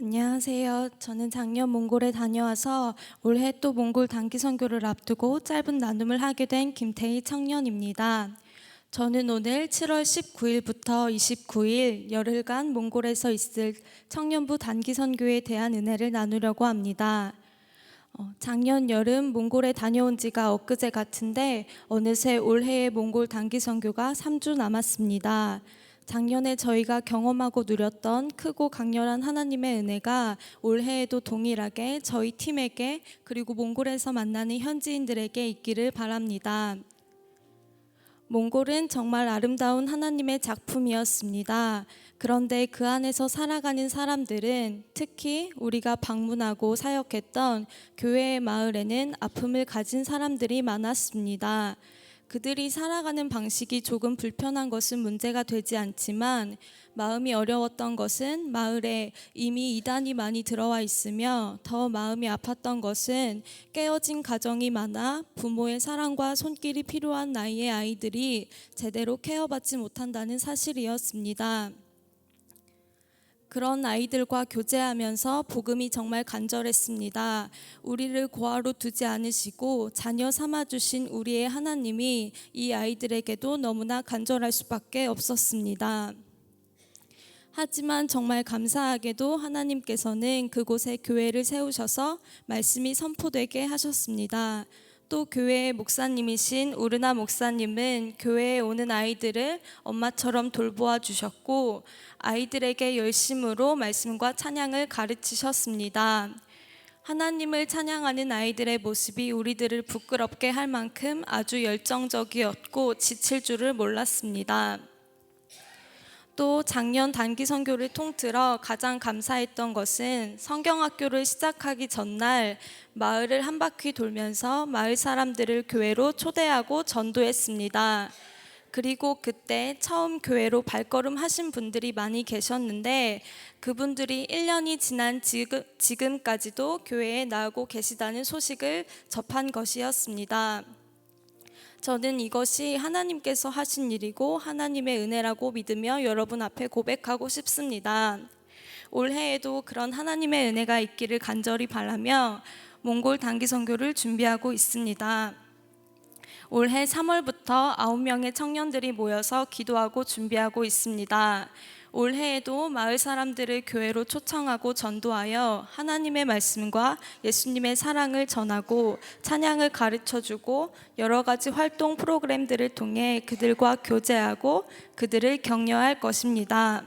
안녕하세요. 저는 작년 몽골에 다녀와서 올해 또 몽골 단기 선교를 앞두고 짧은 나눔을 하게 된 김태희 청년입니다. 저는 오늘 7월 19일부터 29일 열흘간 몽골에서 있을 청년부 단기 선교에 대한 은혜를 나누려고 합니다. 어, 작년 여름 몽골에 다녀온 지가 엊그제 같은데 어느새 올해의 몽골 단기 선교가 3주 남았습니다. 작년에 저희가 경험하고 누렸던 크고 강렬한 하나님의 은혜가 올해에도 동일하게 저희 팀에게 그리고 몽골에서 만나는 현지인들에게 있기를 바랍니다. 몽골은 정말 아름다운 하나님의 작품이었습니다. 그런데 그 안에서 살아가는 사람들은 특히 우리가 방문하고 사역했던 교회의 마을에는 아픔을 가진 사람들이 많았습니다. 그들이 살아가는 방식이 조금 불편한 것은 문제가 되지 않지만 마음이 어려웠던 것은 마을에 이미 이단이 많이 들어와 있으며 더 마음이 아팠던 것은 깨어진 가정이 많아 부모의 사랑과 손길이 필요한 나이의 아이들이 제대로 케어받지 못한다는 사실이었습니다. 그런 아이들과 교제하면서 복음이 정말 간절했습니다. 우리를 고아로 두지 않으시고 자녀 삼아 주신 우리의 하나님이 이 아이들에게도 너무나 간절할 수밖에 없었습니다. 하지만 정말 감사하게도 하나님께서는 그곳에 교회를 세우셔서 말씀이 선포되게 하셨습니다. 또 교회의 목사님이신 우르나 목사님은 교회에 오는 아이들을 엄마처럼 돌보아 주셨고 아이들에게 열심으로 말씀과 찬양을 가르치셨습니다. 하나님을 찬양하는 아이들의 모습이 우리들을 부끄럽게 할 만큼 아주 열정적이었고 지칠 줄을 몰랐습니다. 또 작년 단기 선교를 통틀어 가장 감사했던 것은 성경학교를 시작하기 전날 마을을 한 바퀴 돌면서 마을 사람들을 교회로 초대하고 전도했습니다. 그리고 그때 처음 교회로 발걸음 하신 분들이 많이 계셨는데 그분들이 1년이 지난 지금, 지금까지도 교회에 나오고 계시다는 소식을 접한 것이었습니다. 저는 이것이 하나님께서 하신 일이고 하나님의 은혜라고 믿으며 여러분 앞에 고백하고 싶습니다. 올해에도 그런 하나님의 은혜가 있기를 간절히 바라며 몽골 단기 선교를 준비하고 있습니다. 올해 3월부터 9명의 청년들이 모여서 기도하고 준비하고 있습니다. 올해에도 마을 사람들을 교회로 초청하고 전도하여 하나님의 말씀과 예수님의 사랑을 전하고 찬양을 가르쳐 주고 여러 가지 활동 프로그램들을 통해 그들과 교제하고 그들을 격려할 것입니다.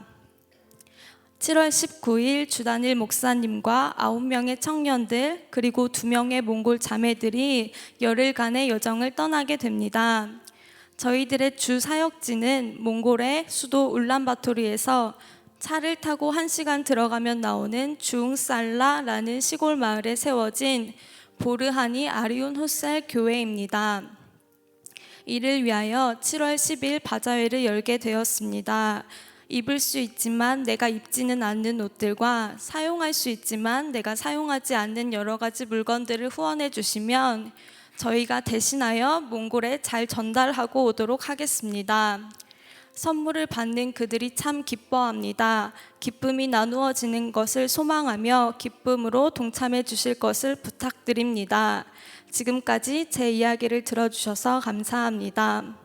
7월 19일 주단일 목사님과 9명의 청년들 그리고 2명의 몽골 자매들이 열흘간의 여정을 떠나게 됩니다. 저희들의 주 사역지는 몽골의 수도 울란바토르에서 차를 타고 1시간 들어가면 나오는 주웅살라라는 시골 마을에 세워진 보르하니 아리온 호살 교회입니다. 이를 위하여 7월 10일 바자회를 열게 되었습니다. 입을 수 있지만 내가 입지는 않는 옷들과 사용할 수 있지만 내가 사용하지 않는 여러 가지 물건들을 후원해 주시면 저희가 대신하여 몽골에 잘 전달하고 오도록 하겠습니다. 선물을 받는 그들이 참 기뻐합니다. 기쁨이 나누어지는 것을 소망하며 기쁨으로 동참해 주실 것을 부탁드립니다. 지금까지 제 이야기를 들어주셔서 감사합니다.